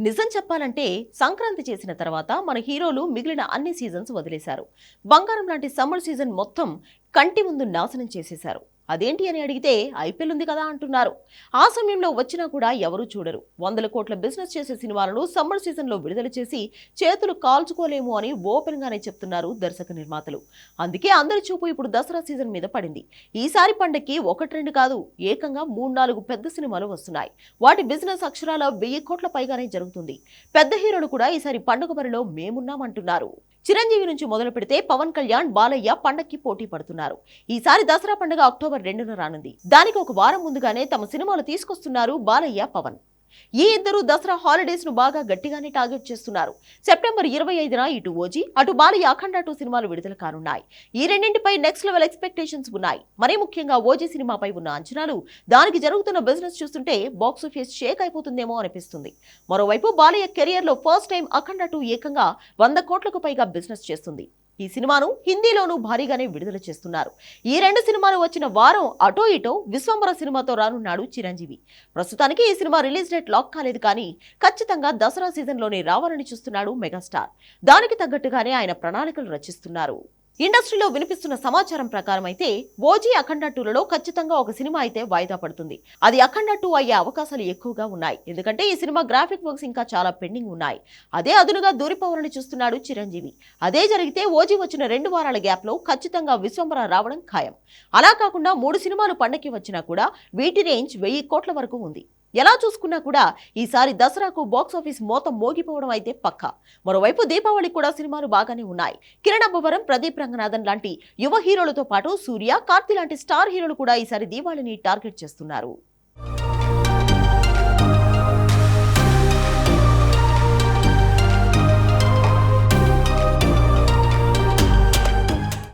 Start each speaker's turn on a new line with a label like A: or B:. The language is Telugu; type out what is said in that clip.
A: నిజం చెప్పాలంటే సంక్రాంతి చేసిన తర్వాత మన హీరోలు మిగిలిన అన్ని సీజన్స్ వదిలేశారు. బంగారం లాంటి సమ్మర్ సీజన్ మొత్తం కంటి ముందు నాశనం చేసేశారు. అదేంటి అని అడిగితే ఐపీఎల్ ఉంది కదా అంటున్నారు. ఆ సమయంలో వచ్చినా కూడా ఎవరూ చూడరు. వందల కోట్ల బిజినెస్ చేసే సినిమాలను సమ్మర్ సీజన్లో విడుదల చేసి చేతులు కాల్చుకోలేము అని ఓపెన్గానే చెప్తున్నారు దర్శక నిర్మాతలు. అందుకే అందరి చూపు ఇప్పుడు దసరా సీజన్ మీద పడింది. ఈసారి పండక్కి ఒకటి రెండు కాదు ఏకంగా మూడు నాలుగు పెద్ద సినిమాలు వస్తున్నాయి. వాటి బిజినెస్ అక్షరాల వెయ్యి కోట్ల పైగానే జరుగుతుంది. పెద్ద హీరోలు కూడా ఈసారి పండుగ బరిలో మేమున్నామంటున్నారు. చిరంజీవి నుంచి మొదలు పెడితే పవన్ కళ్యాణ్ బాలయ్య పండక్కి పోటీ పడుతున్నారు. ఈసారి దసరా పండుగ అక్టోబర్ రెండున రానుంది. దానికి ఒక వారం ముందుగానే తమ సినిమాలు తీసుకొస్తున్నారు బాలయ్య పవన్. ఈ ఇద్దరు దసరా హాలిడేస్ను బాగా గట్టిగానే టార్గెట్ చేస్తున్నారు? సెప్టెంబర్ ఇరవై ఐదున ఇటు ఓజీ అటు బాలయ్య అఖండ టూ సినిమాలు విడుదల కానున్నాయి. ఈ రెండింటిపై నెక్స్ట్ లెవెల్ ఎక్స్పెక్టేషన్స్ ఉన్నాయి. మరీ ముఖ్యంగా ఓజీ సినిమాపై ఉన్న అంచనాలు దానికి జరుగుతున్న బిజినెస్ చూస్తుంటే బాక్స్ ఆఫీస్ షేక్ అయిపోతుందేమో అనిపిస్తుంది. మరోవైపు బాలయ్య కెరియర్లో ఫస్ట్ టైం అఖండ టూ ఏకంగా వంద కోట్లకు పైగా బిజినెస్ చేస్తుంది. ఈ సినిమాను హిందీలోనూ భారీగానే విడుదల చేస్తున్నారు. ఈ రెండు సినిమాలు వచ్చిన వారం అటో ఇటో విశ్వంబర సినిమాతో రానున్నాడు చిరంజీవి. ప్రస్తుతానికి ఈ సినిమా రిలీజ్ డేట్ లాక్ కాలేదు కానీ ఖచ్చితంగా దసరా సీజన్లోనే రావాలని చూస్తున్నాడు మెగాస్టార్. దానికి తగ్గట్టుగానే ఆయన ప్రణాళికలు రచిస్తున్నారు. ఇండస్ట్రీలో వినిపిస్తున్న సమాచారం ప్రకారం అయితే ఓజీ అఖండ టూలలో ఖచ్చితంగా ఒక సినిమా అయితే వాయిదా పడుతుంది. అది అఖండ టూ అయ్యే అవకాశాలు ఎక్కువగా ఉన్నాయి. ఎందుకంటే ఈ సినిమా గ్రాఫిక్ వర్క్స్ ఇంకా చాలా పెండింగ్ ఉన్నాయి. అదే అదునుగా దూరిపోవాలని చూస్తున్నాడు చిరంజీవి. అదే జరిగితే ఓజీ వచ్చిన రెండు వారాల గ్యాప్లో ఖచ్చితంగా విశ్వంబర రావడం ఖాయం. అలా కాకుండా మూడు సినిమాలు పండక్కి వచ్చినా కూడా వీటి రేంజ్ వెయ్యి కోట్ల వరకు ఉంది. ఎలా చూసుకున్నా కూడా ఈసారి దసరాకు బాక్స్ ఆఫీస్ మోతం మోగిపోవడం అయితే పక్క. మరోవైపు దీపావళి కూడా సినిమాలు బాగానే ఉన్నాయి. కిరణ్ అబ్బవరం ప్రదీప్ రంగనాథన్ లాంటి యువ హీరోలతో పాటు సూర్య కార్తీ లాంటి స్టార్ హీరోలు కూడా ఈసారి దీపావళిని టార్గెట్ చేస్తున్నారు.